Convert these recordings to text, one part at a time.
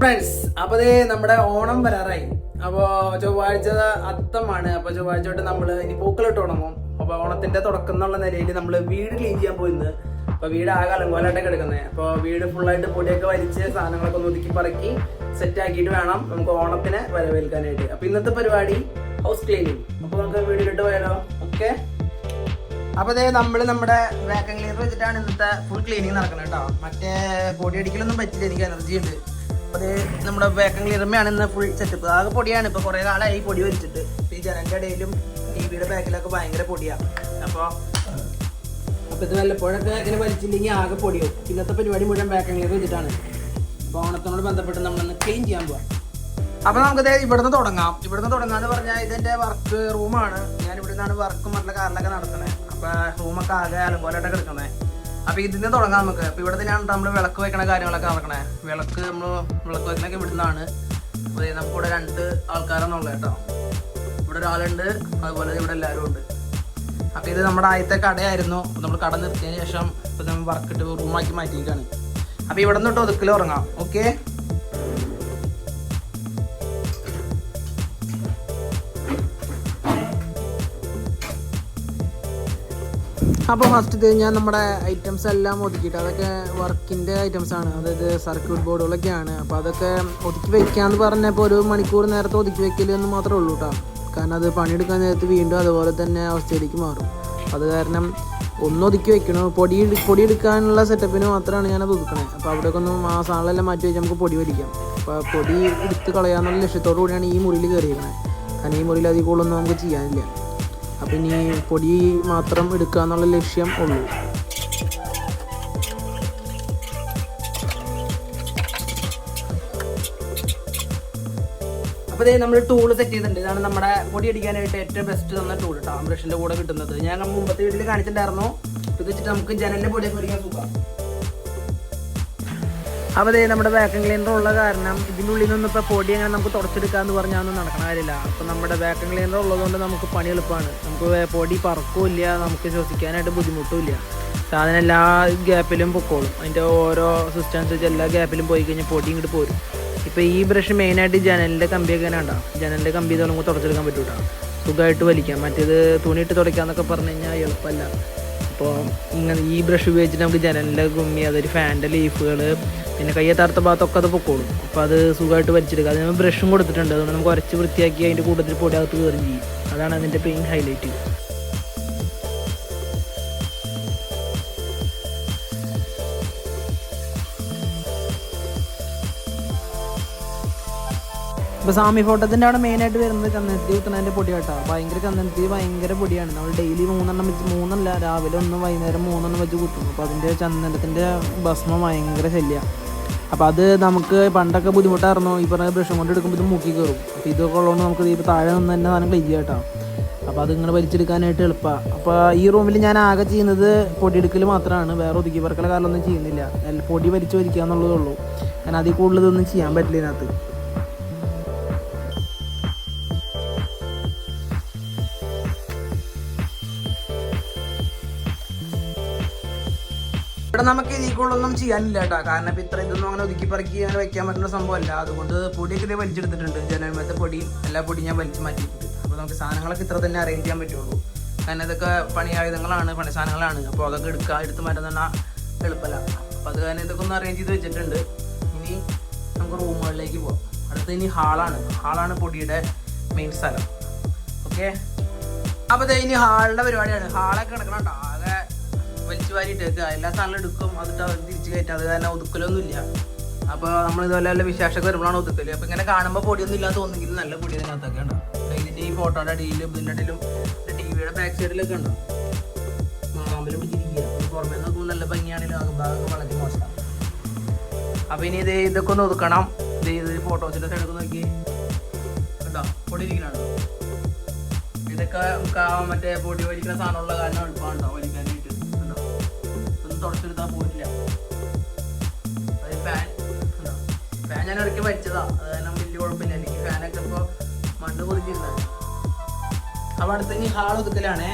Friends അപ്പൊ ദേ നമ്മുടെ ഓണം വരാറായി. അപ്പൊ ചൊവ്വാഴ്ച അത്തമാണ്. അപ്പൊ ചൊവ്വാഴ്ച തൊട്ട് നമ്മൾ ഇനി പൂക്കളിട്ട് തുടങ്ങും അപ്പൊ ഓണത്തിന്റെ തുടക്കം എന്നുള്ള നിലയിൽ നമ്മൾ വീട് ക്ലീൻ ചെയ്യാൻ പോയിന്ന്. അപ്പൊ വീട് ആകെ അലങ്കോലായിട്ടൊക്കെ കിടക്കുന്നത് അപ്പൊ വീട് ഫുള്ളായിട്ട് പൊടിയൊക്കെ വലിച്ച് സാധനങ്ങളൊക്കെ ഒന്ന് ഒതുക്കി പറക്കി സെറ്റ് ആക്കിയിട്ട് വേണം നമുക്ക് ഓണത്തിന് വരവേൽക്കാനായിട്ട്. അപ്പൊ ഇന്നത്തെ പരിപാടി ഹൗസ് ക്ലീനിങ് അപ്പൊ നമുക്ക് വീടിലിട്ട് പോയാലോ? ഓക്കെ അപ്പൊ അതെ നമ്മൾ നമ്മുടെ വാക്കം ക്ലീനർ വെച്ചിട്ടാണ് ഇന്നത്തെ ഫുൾ ക്ലീനിങ് നടക്കുന്നത് കേട്ടോ മറ്റേ പൊടി അടിക്കലൊന്നും പറ്റില്ല. എനിക്ക് എനർജി ഉണ്ട്. അത് നമ്മുടെ വേക്കം ക്ലീനറുമാണ് ഇന്ന് ഫുൾ സെറ്റപ്പ് ആകെ പൊടിയാണ്. ഇപ്പൊ കുറെ കാലമായി പൊടി വലിച്ചിട്ട് ഈ ജനന്റെ ഇടയിലും ടി വിയുടെ ബാക്കിലൊക്കെ ഭയങ്കര പൊടിയാണ് അപ്പൊ അപ്പൊ ഇത് വല്ലപ്പോഴൊക്കെ ഇങ്ങനെ വലിച്ചില്ലെങ്കിൽ ആകെ പൊടിയും ഇന്നത്തെ പരിപാടി മുഴുവൻ വാക്കം ക്ലിയർ വെച്ചിട്ടാണ്. അപ്പൊ ഓണത്തിനോട് ബന്ധപ്പെട്ട് നമ്മളൊന്ന് ക്ലീൻ ചെയ്യാൻ പോവാം. അപ്പൊ നമുക്കത് ഇവിടുന്ന് തുടങ്ങാം. ഇവിടുന്ന് തുടങ്ങാന്ന് പറഞ്ഞാൽ ഇതെന്റെ വർക്ക് റൂമാണ് ഞാൻ ഇവിടെ നിന്നാണ് വർക്കും മറ്റുള്ള കാറിലൊക്കെ നടത്തുന്നത് അപ്പൊ റൂമൊക്കെ ആകെ അലങ്കോലായിട്ടൊക്കെ കിടക്കുന്നത് അപ്പൊ ഇതിന് തുടങ്ങാം നമുക്ക്. അപ്പൊ ഇവിടെ തന്നെയാണ് നമ്മൾ വിളക്ക് വെക്കണ കാര്യങ്ങളൊക്കെ നടക്കണേ. വിളക്ക് നമ്മൾ വിളക്ക് വെക്കണൊക്കെ ഇവിടുന്നാണ്. അപ്പൊ നമുക്ക് ഇവിടെ രണ്ട് ആൾക്കാരെന്നുള്ളത് കേട്ടോ ഇവിടെ ഒരാളുണ്ട് അതുപോലെ ഇവിടെ എല്ലാവരും ഉണ്ട്. അപ്പൊ ഇത് നമ്മുടെ ആദ്യത്തെ കടയായിരുന്നു. നമ്മൾ കട നിർത്തിയതിന് ശേഷം ഇപ്പൊ നമ്മൾ വർക്കിട്ട് റൂമാക്കി മാറ്റിയിരിക്കുകയാണ് അപ്പൊ ഇവിടെ നിന്നിട്ട് ഒതുക്കൽ ഉറങ്ങാം ഓക്കെ അപ്പോൾ ഫസ്റ്റ് ഞാൻ നമ്മുടെ ഐറ്റംസ് എല്ലാം ഒതുക്കിയിട്ട് അതൊക്കെ വർക്കിന്റെ ഐറ്റംസ് ആണ്. അതായത് സർക്യൂട്ട് ബോർഡുകളൊക്കെയാണ് അപ്പോൾ അതൊക്കെ ഒതുക്കി വെക്കാന്ന് പറഞ്ഞപ്പോൾ ഒരു മണിക്കൂർ നേരത്തെ ഒതുക്കി വെക്കൽ എന്ന് മാത്രമേ ഉള്ളൂ കേട്ടോ കാരണം അത് പണിയെടുക്കാൻ നേരത്ത് വീണ്ടും അതുപോലെ തന്നെ അവസ്ഥയിലേക്ക് മാറും. അത് കാരണം ഒന്ന് ഒതുക്കി വെക്കണം പൊടി പൊടി എടുക്കാനുള്ള സെറ്റപ്പിന് മാത്രമാണ് ഞാനത് ഒതുക്കണത് അപ്പോൾ അവിടെയൊക്കെ ഒന്ന് ആ സാധനമെല്ലാം മാറ്റി വെച്ച് നമുക്ക് പൊടി വലിക്കാം. അപ്പോൾ പൊടി എടുത്ത് കളയാന്നുള്ള ലക്ഷ്യത്തോടു കൂടിയാണ് ഈ മുറിയിൽ കയറിയിരിക്കുന്നത് കാരണം ഈ മുറിയിൽ അധികം കൂടുതലൊന്നും നമുക്ക് ചെയ്യാനില്ല. അപ്പം ഇനി പൊടി മാത്രം എടുക്കുക എന്നുള്ള ലക്ഷ്യം ഉള്ളൂ. അപ്പോൾ ഇതേ നമ്മൾ ടൂൾ സെറ്റ് ചെയ്തിട്ടുണ്ട്. ഇതാണ് നമ്മുടെ പൊടി അടിക്കാനായിട്ട് ഏറ്റവും ബെസ്റ്റ് തന്ന ടൂൾ കേട്ടോ ബ്രഷിന്റെ കൂടെ കിട്ടുന്നത്. ഞാൻ മുമ്പത്തെ വീട്ടിൽ കാണിച്ചിട്ടുണ്ടായിരുന്നു. ഇത് വെച്ചിട്ട് നമുക്ക് ജനലിന്റെ പൊടിയൊക്കെ ഒരിക്കാൻ സുഖം അപ്പോൾ അതേ നമ്മുടെ ബാക്ക് ക്ലീനർ ഉള്ള കാരണം ഇതിന്റെ ഉള്ളിൽ നിന്ന് ഇപ്പോൾ പൊടി അങ്ങനെ നമുക്ക് തുടച്ചെടുക്കാമെന്ന് പറഞ്ഞാൽ ഒന്നും നടക്കണ കാര്യമില്ല. അപ്പോൾ നമ്മുടെ ബാക്ക് ക്ലീനർ ഉള്ളതുകൊണ്ട് നമുക്ക് പണി എളുപ്പമാണ്. നമുക്ക് പൊടി പറക്കുമില്ല നമുക്ക് ശ്വസിക്കാനായിട്ട് ബുദ്ധിമുട്ടുമില്ല സാധനം എല്ലാ ഗ്യാപ്പിലും പൊക്കോളും. അതിന്റെ ഓരോ സിസ്റ്റം അനുസരിച്ച് എല്ലാ ഗ്യാപ്പിലും പോയി കഴിഞ്ഞാൽ പൊടി ഇങ്ങോട്ട് പോരും. ഇപ്പോൾ ഈ ബ്രഷ് മെയിനായിട്ട് ജനലിന്റെ കമ്പിയൊക്കെ ഉണ്ടാവും ജനലിന്റെ കമ്പി നമുക്ക് തുടച്ചെടുക്കാൻ പറ്റൂട്ടാ. സുഖമായിട്ട് വലിക്കാം. മറ്റേത് തുണിയിട്ട് തുടയ്ക്കാന്നൊക്കെ പറഞ്ഞു കഴിഞ്ഞാൽ എളുപ്പമല്ല അപ്പോൾ ഇങ്ങനെ ഈ ബ്രഷ് ഉപയോഗിച്ചിട്ട് നമുക്ക് ജനലിന്റെ ഗുമ്മി അതൊരു ഫാന്റെ ലീഫുകൾ പിന്നെ കയ്യത്താർത്ത ഭാഗത്തൊക്കെ അത് പൊക്കോളും. അപ്പോൾ അത് സുഖമായിട്ട് വലിച്ചെടുക്കുക. അതിന് ബ്രഷും കൊടുത്തിട്ടുണ്ട്. അതുകൊണ്ട് നമുക്ക് കുറച്ച് വൃത്തിയാക്കി അതിന്റെ കൂട്ടത്തിൽ പൊടി അകത്ത് കയറുകയും ചെയ്യും. അതാണ് അതിന്റെ പെയിൻ ഹൈലൈറ്റ് ഇപ്പോൾ സാമി ഫോട്ടോത്തിന്റെ അവിടെ മെയിനായിട്ട് വരുന്നത് ചന്ദനത്തി കുത്തുന്നതിന്റെ പൊടി കേട്ടോ ഭയങ്കര ചന്ദനത്തി ഭയങ്കര പൊടിയാണ്. നമ്മൾ ഡെയിലി മൂന്നെണ്ണം വെച്ച് മൂന്നല്ല രാവിലെ ഒന്ന് വൈകുന്നേരം മൂന്നെണ്ണം വെച്ച് കുത്തും അപ്പോൾ അതിന്റെ ചന്ദനത്തിന്റെ ഭസ്മം ഭയങ്കര ശല്യമാണ് അപ്പോൾ അത് നമുക്ക് പണ്ടൊക്കെ ബുദ്ധിമുട്ടായിരുന്നു. ഈ പറഞ്ഞ ബ്രഷും കൊണ്ട് എടുക്കുമ്പോൾ ഇത് മുക്കി കയറും അപ്പോൾ ഇതൊക്കെ ഉള്ളതുകൊണ്ട് നമുക്ക് ഇപ്പോൾ താഴെ നിന്ന് തന്നെ സാധനം ക്ലീൻ ചെയ്യാം കേട്ടോ അപ്പോൾ അത് ഇങ്ങനെ വലിച്ചെടുക്കാനായിട്ട് എളുപ്പമാണ് അപ്പോൾ ഈ റൂമിൽ ഞാൻ ആകെ ചെയ്യുന്നത് പൊടിയെടുക്കൽ മാത്രമാണ് വേറെ ഒതുക്കി പറക്കല കാലമൊന്നും ചെയ്യുന്നില്ല. പൊടി വലിച്ചു വലിക്കുക എന്നുള്ളതേ ഉള്ളൂ. കാരണം അതിൽ കൂടുതലൊന്നും ചെയ്യാൻ പറ്റില്ല ഇതിനകത്ത്. ഇവിടെ നമുക്ക് ഇതിക്കുള്ളൊന്നും ചെയ്യാനില്ല കേട്ടോ. കാരണം ഇപ്പൊ ഇത്ര ഇതൊന്നും അങ്ങനെ ഒതുക്കി പറക്കി അങ്ങനെ വെക്കാൻ പറ്റുന്ന സംഭവമല്ല. അതുകൊണ്ട് പൊടിയൊക്കെ ഇതേ വലിച്ചെടുത്തിട്ടുണ്ട്. ജനമത്തെ പൊടി എല്ലാ പൊടിയും ഞാൻ വലിച്ചു മാറ്റിയിട്ടുണ്ട്. അപ്പോൾ നമുക്ക് സാധനങ്ങളൊക്കെ ഇത്ര തന്നെ അറേഞ്ച് ചെയ്യാൻ പറ്റുള്ളൂ. കാരണം ഇതൊക്കെ പണി ആയുധങ്ങളാണ് പണി സാധനങ്ങളാണ്. അപ്പോൾ അതൊക്കെ എടുക്കുക എടുത്ത് മാറ്റുന്ന എളുപ്പമല്ല അപ്പോൾ അത് കാരണം ഇതൊക്കെ ഒന്ന് അറേഞ്ച് ചെയ്ത് വെച്ചിട്ടുണ്ട്. ഇനി നമുക്ക് റൂമുകളിലേക്ക് പോകാം അടുത്ത് ഇനി ഹാളാണ് ഹാളാണ് പൊടിയുടെ മെയിൻ സ്ഥലം. ഓക്കെ അപ്പോൾ ഇനി ഹാളിന്റെ പരിപാടിയാണ്. ഹാളൊക്കെ കിടക്കണം കേട്ടോ വലിച്ചു വാരിയിട്ടേക്കുക എല്ലാ സാധനങ്ങളും എടുക്കും. അതിട്ട് അവർ തിരിച്ചു കയറ്റും. അത് കാരണം ഒതുക്കലൊന്നും ഇല്ല അപ്പോൾ നമ്മൾ ഇതുപോലെ വല്ല വിശേഷമൊക്കെ വരുമ്പോഴാണ് ഒതുക്കൽ. അപ്പോൾ ഇങ്ങനെ കാണുമ്പോൾ പൊടിയൊന്നും ഇല്ലാതെ തോന്നുന്നെങ്കിൽ നല്ല പൊടി അതിനകത്തൊക്കെ ഉണ്ടോ. ഇതിന്റെ ഈ ഫോട്ടോയുടെ അടിയിലും ഇതിന്റെ അടിയിലും ടി വിയുടെ ബാക്ക് സൈഡിലൊക്കെ ഉണ്ടോ. മാമ്പിൽ പിടിച്ചിരിക്കുക. പുറമേ നോക്കുമ്പോൾ നല്ല ഭംഗിയാണെങ്കിലും ഭാഗം വളരെ മോശമാണ്. അപ്പോൾ ഇനി ഇത് ഇതൊക്കെ ഒന്ന് ഒതുക്കണം. ഇത് ഇത് ഫോട്ടോസിന്റെ സൈഡൊക്കെ നോക്കി. കേട്ടോ പൊടി ഇരിക്കണോ ഇതൊക്കെ മറ്റേ പൊടി വലിക്കുന്ന സാധനമുള്ള കാരണം എളുപ്പമാണ് ഇതൊന്നും തുടച്ചെടുത്താൽ പോയില്ല അത് ഫാൻ ഫാൻ ഞാൻ ഇടയ്ക്ക് വലിച്ചതാ അത് കാരണം വലിയ കുഴപ്പമില്ല. എനിക്ക് ഫാനൊക്കെ ഇപ്പോൾ മണ്ണ് പൊതിഞ്ഞിരുന്നത് അപ്പോൾ അടുത്ത് ഇനി ഹാൾ ഒതുക്കലാണേ.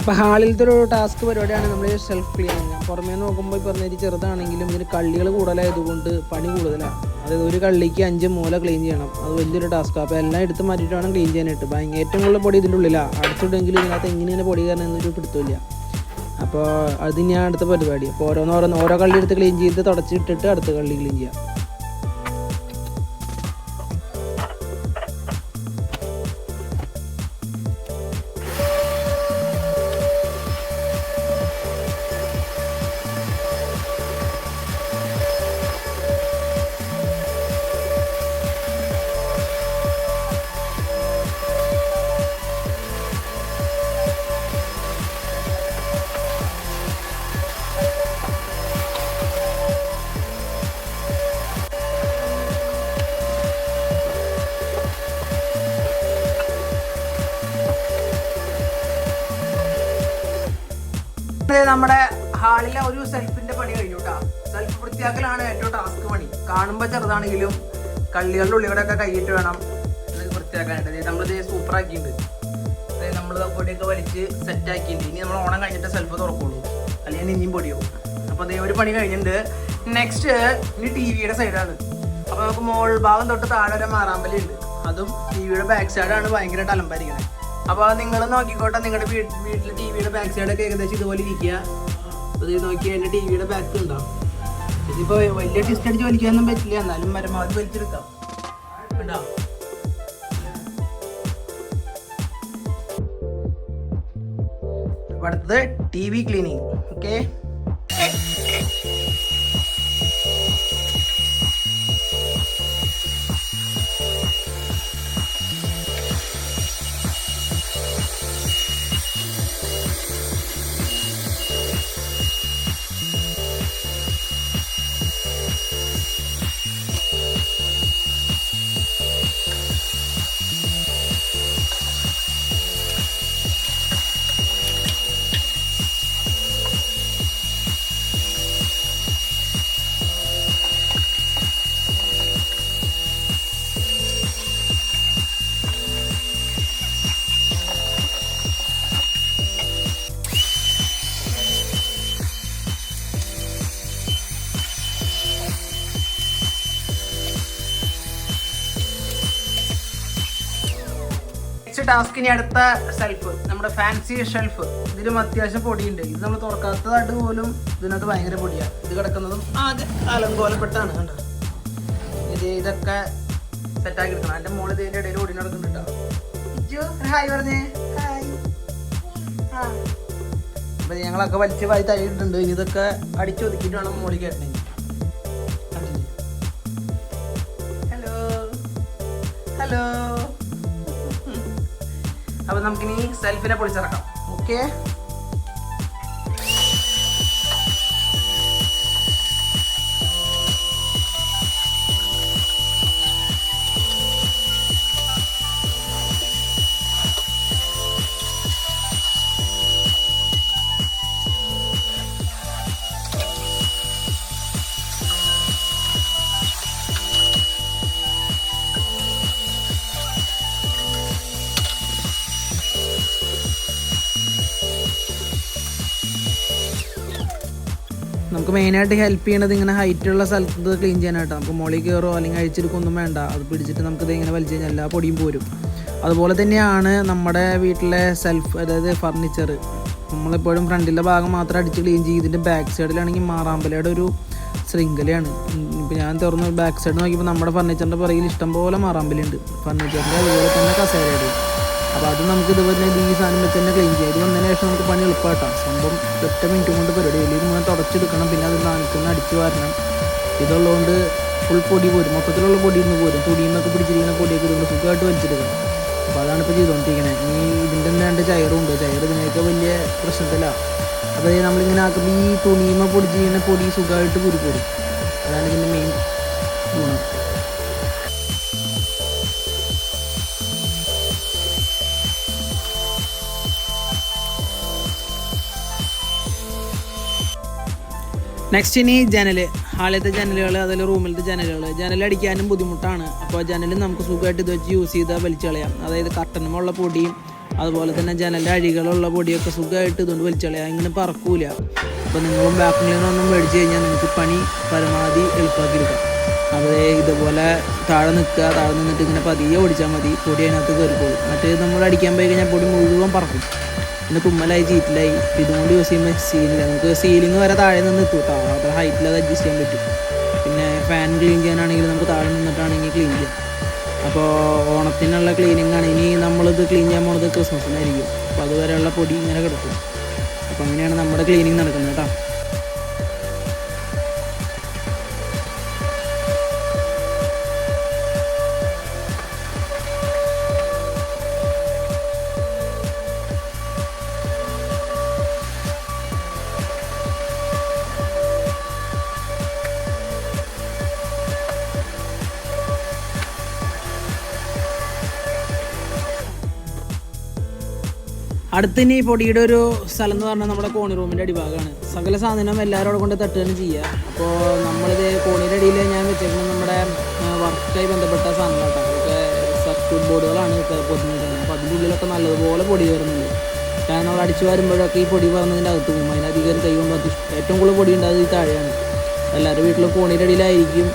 അപ്പോൾ ഹാളിലത്തെ ഒരു ടാസ്ക് പരിപാടിയാണ് നമ്മൾ സെൽഫ് ക്ലീനിങ് പുറമേ നോക്കുമ്പോൾ ഈ പറഞ്ഞ ചെറുതാണെങ്കിലും ഇതിന് കള്ളികൾ കൂടുതലായതുകൊണ്ട് പണി കൂടുതലാണ്. അതായത് ഒരു കള്ളിക്ക് അഞ്ച് മൂല ക്ലീൻ ചെയ്യണം. അത് വലിയൊരു ടാസ്ക്കാണ് അപ്പോൾ എല്ലാം എടുത്ത് മാറ്റിയിട്ട് വേണം ക്ലീൻ ചെയ്യാനായിട്ട്. ഭയങ്കര ഏറ്റവും കൂടുതൽ പൊടി ഇതിന്റെ ഉള്ളിലാണ് അടച്ചിട്ടെങ്കിലും ഇതിനകത്ത് എങ്ങനെയാണ് പൊടി കാരണം എന്നൊരു പിടുത്തമില്ല അപ്പോൾ അത് ഞാൻ അടുത്ത പരിപാടി. അപ്പോൾ ഓരോന്നോരോന്ന് ഓരോ കള്ളി എടുത്ത് ക്ലീൻ ചെയ്ത് തുടച്ചിട്ടിട്ട് അടുത്ത കള്ളി ക്ലീൻ ചെയ്യാം. ചെറുതാണെങ്കിലും കള്ളികളുടെ ഉള്ളിലൂടെയൊക്കെ കൈയിട്ട് വേണം. ഇത് വൃത്തിയാക്കാനായിട്ട്. നമ്മളിത് സൂപ്പർ ആക്കിയിട്ടുണ്ട് അതായത് നമ്മൾ പൊടിയൊക്കെ വലിച്ച് സെറ്റ് ആക്കിയിട്ടുണ്ട് ഇനി നമ്മൾ ഓണം കഴിഞ്ഞിട്ട് സെൽഫ് തുറക്കുള്ളൂ. അല്ലെങ്കിൽ ഇനിയും പൊടിയോ. അപ്പോൾ അതേ ഒരു പണി കഴിഞ്ഞിട്ടുണ്ട്. നെക്സ്റ്റ് ഇനി ടി വിയുടെ സൈഡാണ് അപ്പോൾ നമുക്ക് മോൾ ഭാഗം തൊട്ട് താഴെ വരെ മാറാമ്പലുണ്ട് അതും ടി വിയുടെ ബാക്ക് സൈഡാണ് ഭയങ്കരമായിട്ട് അലമ്പായിരിക്കുന്നത് അപ്പോൾ നിങ്ങൾ നോക്കിക്കോട്ടെ. നിങ്ങളുടെ വീട്ടിൽ ടി വിയുടെ ബാക്ക് സൈഡൊക്കെ ഏകദേശം ഇതുപോലെ ഇരിക്കുക. അത് നോക്കി എന്റെ ടി വിയുടെ ബാക്ക് ഉണ്ടാവും ഇതിപ്പോൾ വലിയ ടിസ്റ്റ് അടിച്ച് വലിക്കാനൊന്നും പറ്റില്ല. എന്നാലും പരമാവധി വലിച്ചെടുക്കാം. അടുത്തത് T V cleaning okay task ഇനി അടുത്ത ഷെൽഫ് നമ്മുടെ ഫാൻസി ഷെൽഫ് ഇതിലും അത്യാവശ്യം പൊടിയുണ്ട്. ഇത് നമ്മൾ തുറക്കാത്തതായിട്ട് പോലും ഇതിനകത്ത് ഭയങ്കര പൊടിയാണ് ഇത് കിടക്കുന്നതും ആകെ അലങ്കോലപ്പെട്ടാണ് കണ്ടോ? ഇത് ഇതൊക്കെ സെറ്റാക്കി എടുക്കണം. എന്റെ മോൾ ഇതിന്റെ ഇടയിൽ ഓടി നടക്കുന്നുണ്ട് ഹായ് പറഞ്ഞേ. ഹായ് അപ്പൊ ഞങ്ങളൊക്കെ വലിച്ചു വായി ഇനി ഇതൊക്കെ അടിച്ചു ഒതുക്കിട്ട് വേണം മോളി കേട്ടണെങ്കിൽ ഹലോ ഹലോ അപ്പൊ നമുക്കിനി സെൽഫിനെ പൊളിച്ചിറക്കാം. ഓക്കെ മെയിനായിട്ട് ഹെൽപ്പ് ചെയ്യണത് ഇങ്ങനെ ഹൈറ്റുള്ള സ്ഥലത്ത് ക്ലീൻ ചെയ്യാനായിട്ടോ നമുക്ക് മുകളിൽ കയറോ അല്ലെങ്കിൽ അഴിച്ചെടുക്കൊന്നും വേണ്ട. അത് പിടിച്ചിട്ട് നമുക്ക് നമുക്കിത് ഇങ്ങനെ വലിച്ചു കഴിഞ്ഞാൽ എല്ലാ പൊടിയും പോരും. അതുപോലെ തന്നെയാണ് നമ്മുടെ വീട്ടിലെ സെൽഫ് അതായത് ഫർണിച്ചർ നമ്മളെപ്പോഴും ഫ്രണ്ടിലെ ഭാഗം മാത്രം അടിച്ച് ക്ലീൻ ചെയ്യും. ഇതിന്റെ ബാക്ക് സൈഡിലാണെങ്കിൽ മാറാമ്പലയുടെ ഒരു ശൃംഖലയാണ്. ഇപ്പം ഞാൻ തുറന്ന് ബാക്ക് സൈഡ് നോക്കിയപ്പോൾ നമ്മുടെ ഫർണിച്ചറിന്റെ പുറകിൽ ഇഷ്ടംപോലെ മാറാമ്പലുണ്ട് ഫർണിച്ചറിന്റെ അതുപോലെ തന്നെ കസേരയുടെ അപ്പോൾ അത് നമുക്ക് ഇതുപോലെ ഈ സാധനം വെച്ച് തന്നെ ക്ലീൻ ചെയ്യാം. ഇത് വന്നതിന് ശേഷം നമുക്ക് പണി എളുപ്പമായിട്ടാണ് സംഭവം ഒറ്റ മിനിറ്റ് കൊണ്ട് പരിപാടി. വലിയ മുഴുവൻ തുടച്ചെടുക്കണം. പിന്നെ അത് നനക്കുന്ന അടിച്ചു വരണം. ഇതുള്ളതുകൊണ്ട് ഫുൾ പൊടി പോരും. മൊത്തത്തിലുള്ള പൊടി നിന്ന് പോരും. തുണിയിൽ നിന്നൊക്കെ പിടിച്ചിരിക്കുന്ന പൊടിയൊക്കെ ഇതുകൊണ്ട് സുഖമായിട്ട് വലിച്ചെടുക്കണം. അപ്പോൾ അതാണ് ഇപ്പോൾ ചെയ്തുകൊണ്ടിരിക്കുന്നത് ഇനി ഇതിന്റെ തന്നെ രണ്ട് ചയറുണ്ട്. ചയർ ഇതിനൊക്കെ വലിയ പ്രശ്നത്തിലാണ് അപ്പോൾ നമ്മളിങ്ങനെ ആക്കുമ്പോൾ ഈ തുണിയുമ്പോൾ പൊടി ചെയ്യുന്ന പൊടി സുഖമായിട്ട് കുരു അതാണ് ഇതിന്റെ മെയിൻ നെക്സ്റ്റ് ഇനി ജനൽ ഹാളിലത്തെ ജനലുകൾ അതിൽ റൂമിലത്തെ ജനലുകൾ ജനലടിക്കാനും ബുദ്ധിമുട്ടാണ്. അപ്പോൾ ജനൽ നമുക്ക് സുഖമായിട്ട് ഇത് വെച്ച് യൂസ് ചെയ്താൽ വലിച്ചു കളയാം അതായത് കട്ടനുമുള്ള പൊടിയും അതുപോലെ തന്നെ ജനലിന്റെ അഴികളുള്ള പൊടിയൊക്കെ സുഖമായിട്ട് ഇതുകൊണ്ട് വലിച്ചു കളയാം ഇങ്ങനെ പറക്കൂല. അപ്പോൾ നിങ്ങളും ബാക്കിലൊന്നും മേടിച്ച് കഴിഞ്ഞാൽ നിങ്ങൾക്ക് പണി പരമാവധി എളുപ്പമാക്കി എടുക്കാം അപ്പോൾ ഇതുപോലെ താഴെ നിൽക്കുക. താഴെ നിന്നിട്ട് ഇങ്ങനെ പതിയെ ഓടിച്ചാൽ മതി. പൊടി അതിനകത്ത് കയറിപ്പോകും മറ്റേ നമ്മൾ അടിക്കാൻ പോയി കഴിഞ്ഞാൽ പൊടി മുഴുവൻ പറക്കും. പിന്നെ തുമ്മലായി ചീറ്റിലായി. ഇതുകൊണ്ട് യൂസ് ചെയ്യുമ്പോൾ സീലിംഗ് നമുക്ക് സീലിംഗ് വരെ താഴെ നിന്ന് എത്തും കേട്ടോ അത്ര ഹൈറ്റിൽ അത് അഡ്ജസ്റ്റ് ചെയ്യാൻ പറ്റും. പിന്നെ ഫാൻ ക്ലീൻ ചെയ്യാനാണെങ്കിൽ നമുക്ക് താഴെ നിന്നിട്ടാണെങ്കിൽ ക്ലീൻ ചെയ്യാം. അപ്പോൾ ഓണത്തിനുള്ള ക്ലീനിങ് ആണ്. ഇനി നമ്മളിത് ക്ലീൻ ചെയ്യാൻ പോണത് ക്രിസ്മസിനായിരിക്കും അപ്പോൾ അതുവരെയുള്ള പൊടി ഇങ്ങനെ കിടക്കും. അപ്പോൾ അങ്ങനെയാണ് നമ്മുടെ ക്ലീനിങ് നടക്കുന്നത് കേട്ടോ അടുത്ത് ഇനി പൊടിയുടെ ഒരു സ്ഥലം എന്ന് പറഞ്ഞാൽ നമ്മുടെ കോണി റൂമിന്റെ അടിഭാഗമാണ്. സകല സാധനം എല്ലാവരോടും കൊണ്ട് തട്ടുകയാണ് ചെയ്യുക. അപ്പോൾ നമ്മളിത് കോണിയുടെ അടിയിൽ ഞാൻ വെച്ചേക്കുന്നത് നമ്മുടെ വർക്കായി ബന്ധപ്പെട്ട സാധനങ്ങളാട്ടോ. അതൊക്കെ സർക്യൂട്ട് ബോർഡുകളാണ് പൊതിഞ്ഞിരിക്കുന്നത്. അപ്പോൾ അതിന്റെ ഉള്ളിലൊക്കെ നല്ലതുപോലെ പൊടി വരുന്നുണ്ട് കാരണം നമ്മൾ അടിച്ചു വരുമ്പോഴൊക്കെ ഈ പൊടി പറഞ്ഞതിന്റെ അകത്ത് പോകും. അതിനധികം കൈ കൊണ്ട് ഏറ്റവും കൂടുതൽ പൊടി ഉണ്ടാകുന്നത് ഈ താഴെയാണ്. എല്ലാവരുടെ വീട്ടിലും കോണിയുടെ അടിയിലായിരിക്കും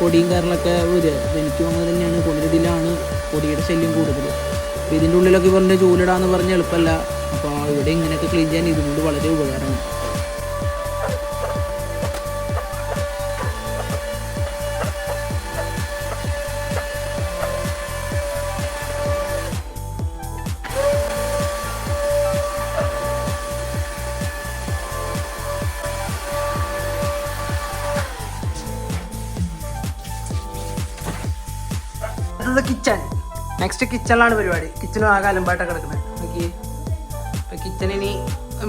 പൊടിയും കാര്യങ്ങളൊക്കെ വരിക. എനിക്കും അങ്ങനെ തന്നെയാണ് കോണിയുടെ അടിയിലാണ് പൊടിയുടെ ശല്യം കൂടുതൽ ഇതിന്റെ ഉള്ളിലൊക്കെ പറഞ്ഞ ചൂലിടാന്ന് പറഞ്ഞ് എളുപ്പമല്ല. അപ്പോൾ ഇവിടെ ഇങ്ങനെയൊക്കെ ക്ലീൻ ചെയ്യാൻ ഇതുകൊണ്ട് വളരെ ഉപകാരമാണ്. നെക്സ്റ്റ് കിച്ചണിലാണ് പരിപാടി. കിച്ചണും ആകെ അലമ്പായിട്ടൊക്കെ കിടക്കുന്നത് നോക്കി. ഇപ്പം കിച്ചണിനി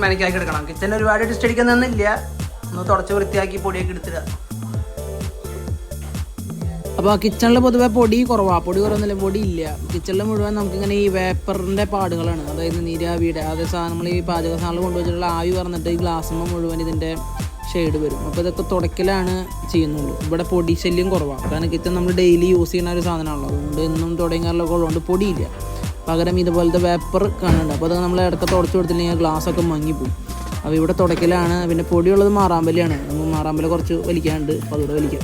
മനക്കാക്കി എടുക്കണം കിച്ചൺ ഒരുപാട് ഡിസ്റ്റ് അടിക്കുന്നൊന്നുമില്ല. ഒന്ന് തുടച്ച് വൃത്തിയാക്കി പൊടിയൊക്കെ എടുത്തിടുക. അപ്പോൾ കിച്ചണിൽ പൊതുവെ പൊടി കുറവാണ് പൊടി കുറവൊന്നുമില്ല. പൊടി ഇല്ല. കിച്ചണിൽ മുഴുവൻ നമുക്കിങ്ങനെ ഈ വേപ്പറിന്റെ പാടുകളാണ്. അതായത് നീരാവിയുടെ അതേ സാധനം നമ്മൾ ഈ പാചക സാധനങ്ങൾ കൊണ്ടുവച്ചിട്ടുള്ള ആവി പറഞ്ഞിട്ട് ഈ ഗ്ലാസ്സുമ്പോൾ മുഴുവൻ ഇതിന്റെ ഷെയ്ഡ് വരും. അപ്പോൾ ഇതൊക്കെ തുടക്കലാണ് ചെയ്യുന്നുള്ളൂ. ഇവിടെ പൊടി ശല്യം കുറവാണ് കാരണം കിച്ചൺ നമ്മൾ ഡെയിലി യൂസ് ചെയ്യുന്ന ഒരു സാധനമാണല്ലോ. അതുകൊണ്ട് എന്നും തുടങ്ങിയാലൊക്കെ ഉള്ളതുകൊണ്ട് പൊടിയില്ല. പകരം ഇതുപോലത്തെ വേപ്പർ കാണുന്നുണ്ട്. അപ്പോൾ അത് നമ്മൾ ഇടയ്ക്ക് തുടച്ചു കൊടുത്തില്ലെങ്കിൽ ഗ്ലാസ്സൊക്കെ മങ്ങിപ്പോവും. അപ്പോൾ ഇവിടെ തുടക്കലാണ്. പിന്നെ പൊടിയുള്ളത് മാറാമ്പലിയാണ് നമുക്ക് മാറാമ്പല കുറച്ച് വലിക്കാനുണ്ട് അപ്പോൾ അതുകൂടെ വലിക്കാം.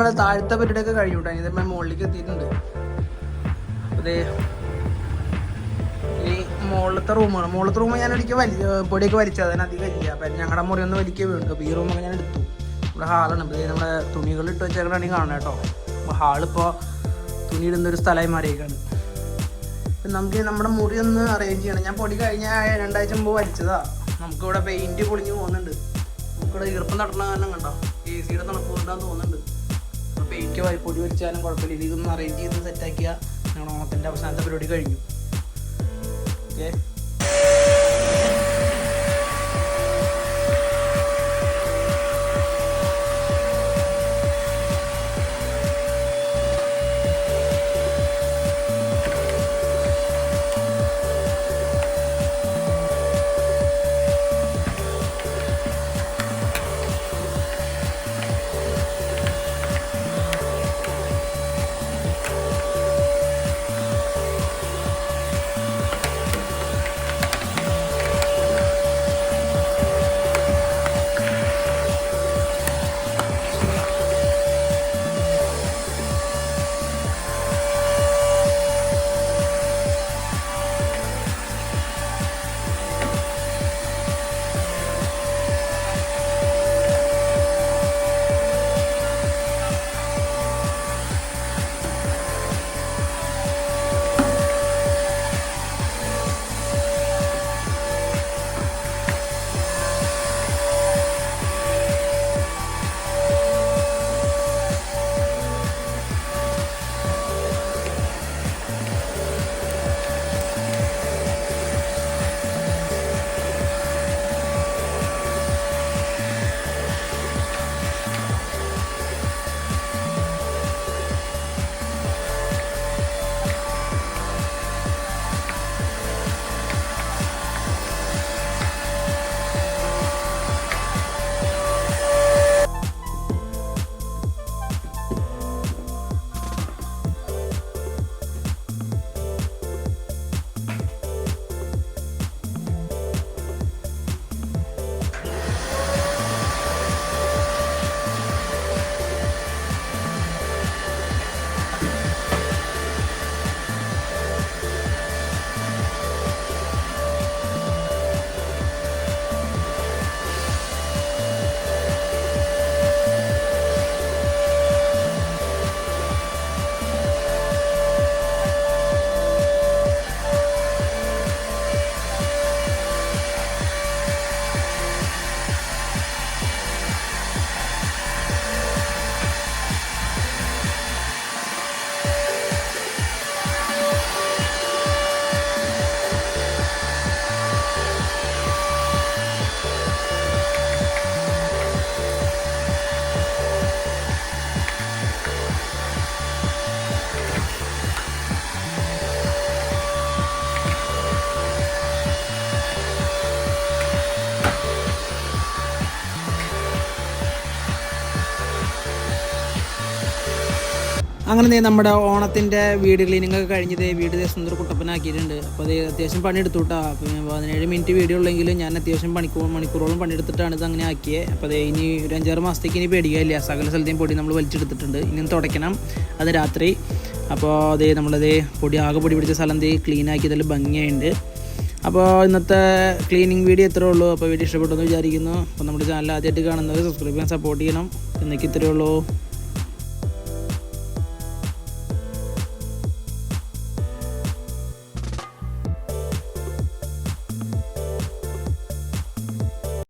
നമ്മുടെ താഴത്തെ പരിപാടിയൊക്കെ കഴിഞ്ഞു കേട്ടോ ഇത് നമ്മൾ മുകളിലേക്ക് എത്തിയിട്ടുണ്ട്. അതെ. ഇനി മുകളിലത്തെ റൂമാണ് മുകളിലത്തെ റൂം ഞാൻ ഒരിക്കൽ വലിയ പൊടിയൊക്കെ വലിച്ചത് അതിന് അധികം ഇല്ല അപ്പം ഞങ്ങളുടെ മുറി ഒന്ന് വലിക്കുക വീണ്ടും അപ്പോൾ ഈ റൂമൊക്കെ ഞാൻ എടുത്തു. ഇവിടെ ഹാളാണ് അപ്പോൾ നമ്മുടെ തുണികൾ ഇട്ട് വെച്ചേക്കണാണെങ്കിൽ കാണണം കേട്ടോ. അപ്പോൾ ഹാളിപ്പോൾ തുണി ഇടുന്ന ഒരു സ്ഥലമായി മാറിയേക്കാണ്. നമുക്ക് നമ്മുടെ മുറി ഒന്ന് അറേഞ്ച് ചെയ്യണം. ഞാൻ പൊടി കഴിഞ്ഞ രണ്ടാഴ്ച മുമ്പ് വലിച്ചതാ. നമുക്കിവിടെ പെയിന്റ് പൊളിഞ്ഞ് പോകുന്നുണ്ട്. നമുക്കിവിടെ ഈർപ്പം നടന്ന കാരണം കണ്ടോ? എ സിയുടെ തണുപ്പ് കൊണ്ടാന്ന് തോന്നുന്നുണ്ട്. പെയിന്റ് വായി പൊടി വലിച്ചാലും കുഴപ്പമില്ല. ഇതൊന്ന് അറേഞ്ച് ചെയ്ത് സെറ്റാക്കിയാൽ ഞങ്ങളുടെ ഓണത്തിന്റെ അവസാനത്തെ പരിപാടി കഴിഞ്ഞു. ഓക്കെ അങ്ങനെ നമ്മുടെ ഓണത്തിന്റെ വീട് ക്ലീനിങ് ഒക്കെ കഴിഞ്ഞത് വീട് സുന്ദര കുട്ടപ്പനാക്കിയിട്ടുണ്ട്. അപ്പോൾ അത് അത്യാവശ്യം പണിയെടുത്തു കേട്ടോ അപ്പോൾ പതിനേഴ് മിനിറ്റ് വീഡിയോ ഉള്ളെങ്കിലും ഞാൻ അത്യാവശ്യം മണിക്കൂർ മണിക്കൂറോളം പണിയെടുത്തിട്ടാണ് ഇത് അങ്ങനെ ആക്കിയത് അപ്പോൾ അത് ഇനി ഒരു അഞ്ചാറ് മാസത്തേക്ക് ഇനി പേടിക്കാനില്ല. സകല സ്ഥലത്തെയും പൊടി നമ്മൾ വലിച്ചെടുത്തിട്ടുണ്ട്. ഇനി തുടയ്ക്കണം. അത് രാത്രി. അപ്പോൾ അത് നമ്മളത് പൊടി ആകെ പൊടി പിടിച്ച സ്ഥലം ക്ലീൻ ആക്കിയതിൽ ഭംഗിയായിട്ടുണ്ട് അപ്പോൾ ഇന്നത്തെ ക്ലീനിങ് വീഡിയോ ഇത്രേ ഉള്ളൂ. അപ്പോൾ വീഡിയോ ഇഷ്ടപ്പെട്ടു എന്ന് വിചാരിക്കുന്നു. അപ്പോൾ നമ്മുടെ ചാനൽ ആദ്യമായിട്ട് കാണുന്നവർ സബ്സ്ക്രൈബ് ചെയ്യാൻ സപ്പോർട്ട് ചെയ്യണം. എന്നൊക്കെ ഇത്രയേ ഉള്ളൂ.